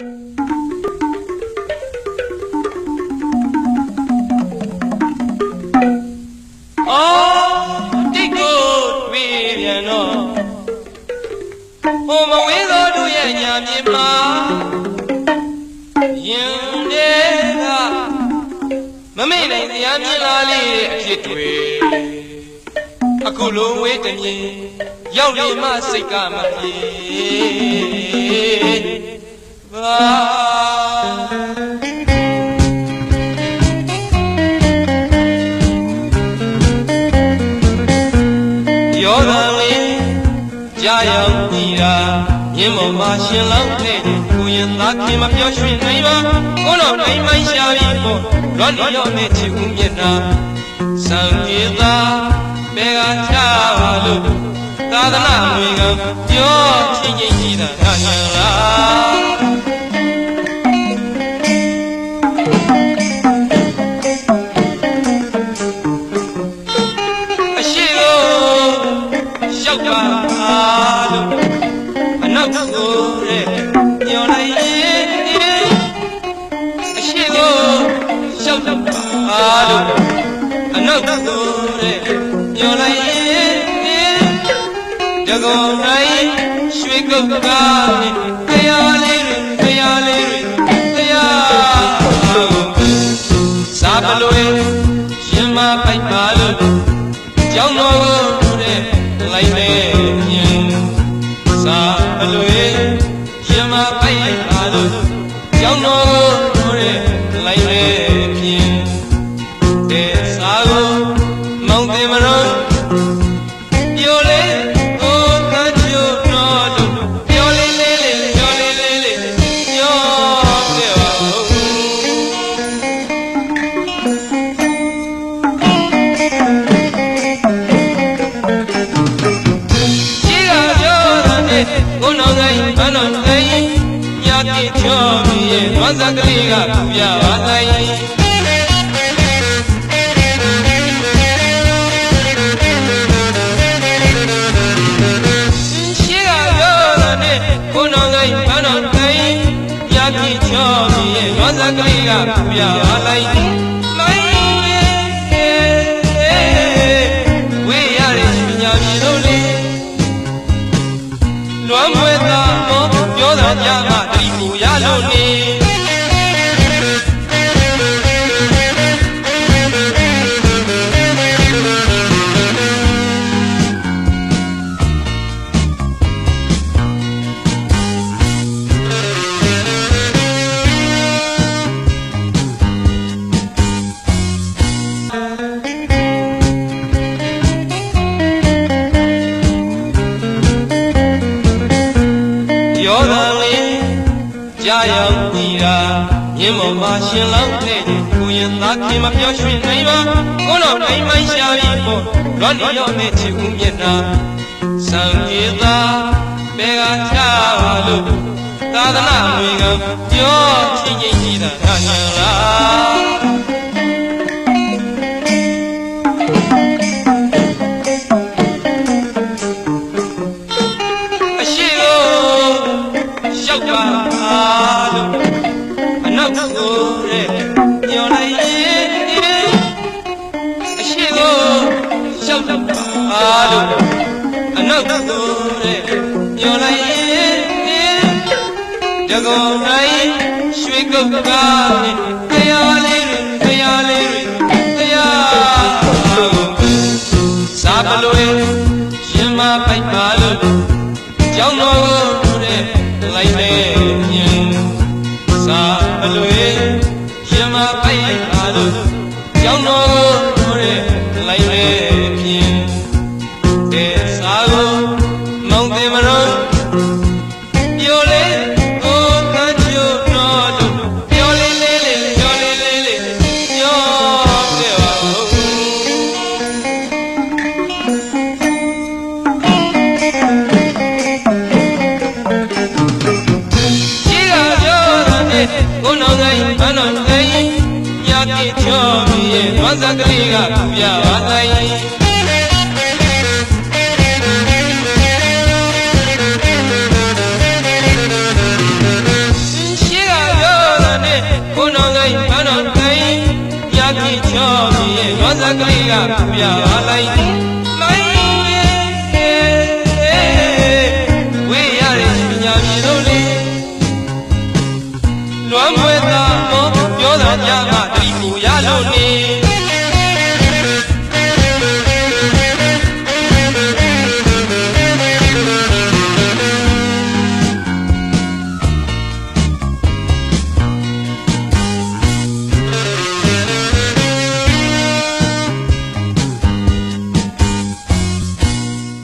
အော်တိတ်ကိုတွေ့ပြန်တော့ဟိုမဝင်းသောတို့ရဲ့ညာမြေမှာရင်တွေကမမေ့နိုင်တရားမြင်လာလေးအဖြစ်တွေအခုလုံးဝေးတမြင်ရောက်နေမှစိတ်ကမပြေပါ ယောဂလေးကြာရောက်နေတာမြင်းပေါ်မှာရှင်လောက်တဲ့ကိုရင်သားခင်မပြောရွှင်နိုင်ပါကိုတော့တိုင်းမိုင်းရှာပြီးပေါ့ရောနေရောနဲ့ချစ်ဦးမျက်နှာစံပြေသာဘယ်ကချပါလို့သာသနာ့ဝင်ကပြောချင်းချင်းကြီးတာငါညာ လို့အနောက်ကိုတဲ့ညော်လိုက်ရင်တကောနိုင်ရွှေကုတ်ကားနဲ့တရားလေးတွေတရားလေးတွေတရားစားပလွေရင်မပိုက်ပါ ပြီးရဲ့ဝါဇကလေးကပူပြပါတိုင်းရှိကပြောတဲ့ကိုနောင်တိုင်းမနောင်တိုင်းညာတိချောပြီးရဲ့ဝါဇကလေးကပူပြပါတိုင်းမိုင်းဝေးရတဲ့ညာမြေတို့လေးလွမ်းမွေသာမောပြောတာကြမှတီးကိုရလို့နေ ကြာရောက်နေတာမြင်းပေါ်မှာရှင်လောက်တဲ့ကိုရင်သားခင်မပြောရွှင်နိုင်ပါကိုတော့တိုင်းမိုင်းရှာပြီးပေါ့ရောနေရောနဲ့ချစ်ဦးမျက်နှာစံပြေသာဘယ်ကချပါလို့သာသနာ့ဝင်ကပြောချင်းချင်းကြီးတာငါညာလားအရှိကိုရှောက်ပါ အနောက်ကိုတဲ့ညော်လိုက်ရင်တကောနိုင်ရွှေကုတ်ကားနဲ့တရားလေးတွေတရားလေးတွေတရားစားပလွေရင်မပိုက်ပါလို့ကြောင်းတော် မောင်တင်မလို့ပြောလေကိုကချို့တော်လို့ပြောလေးလေးလေးပြောလေးလေးလေးပြောခဲ့ပါဦးရှိကပြောတဲ့ကိုနောင်တိုင်းမနောင်တိုင်းညာတိချောပြီးရဲ့ဝါဇကလေးကပူပြပါတိုင်း ပြလိုက်မိုင်းဝေးရတဲ့ညာမြေတို့လေလွမ်းမွေသားမောပြောတာကြမှာတတိပူရလို့နေ